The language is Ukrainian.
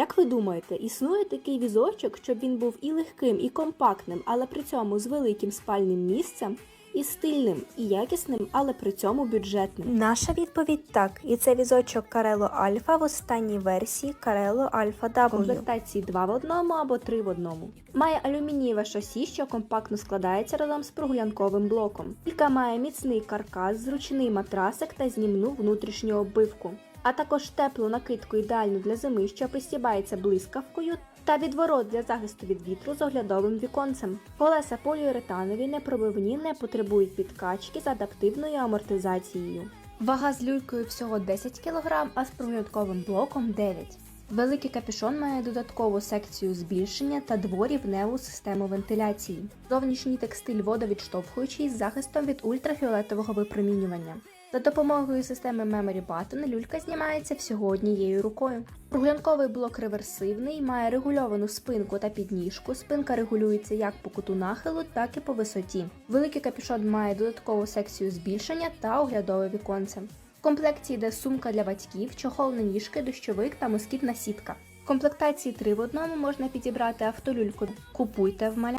Як ви думаєте, існує такий візочок, щоб він був і легким, і компактним, але при цьому з великим спальним місцем, і стильним, і якісним, але при цьому бюджетним? Наша відповідь так. І це візочок Карело Альфа в останній версії Карело Альфа W. комплектації 2 в одному або 3 в одному. Має алюмінієве шасі, що компактно складається разом з прогулянковим блоком. Кілька має міцний каркас, зручний матрасик та знімну внутрішню оббивку. А також теплу накидку ідеальну для зими, що пристібається блискавкою, та відворот для захисту від вітру з оглядовим віконцем. Колеса поліуретанові, непробивні, не потребують підкачки з адаптивною амортизацією. Вага з люлькою всього 10 кг, а з прогулянковим блоком 9 Великий капюшон має додаткову секцію збільшення та дворівневу систему вентиляції. Зовнішній текстиль водовідштовхуючий з захистом від ультрафіолетового випромінювання. За допомогою системи Memory Button люлька знімається всього однією рукою. Прогулянковий блок реверсивний, має регульовану спинку та підніжку. Спинка регулюється як по куту нахилу, так і по висоті. Великий капюшон має додаткову секцію збільшення та оглядове віконце. В комплекті йде сумка для батьків, чохол на ніжки, дощовик та москітна сітка. В комплектації 3 в одному можна підібрати автолюльку. Купуйте в маля.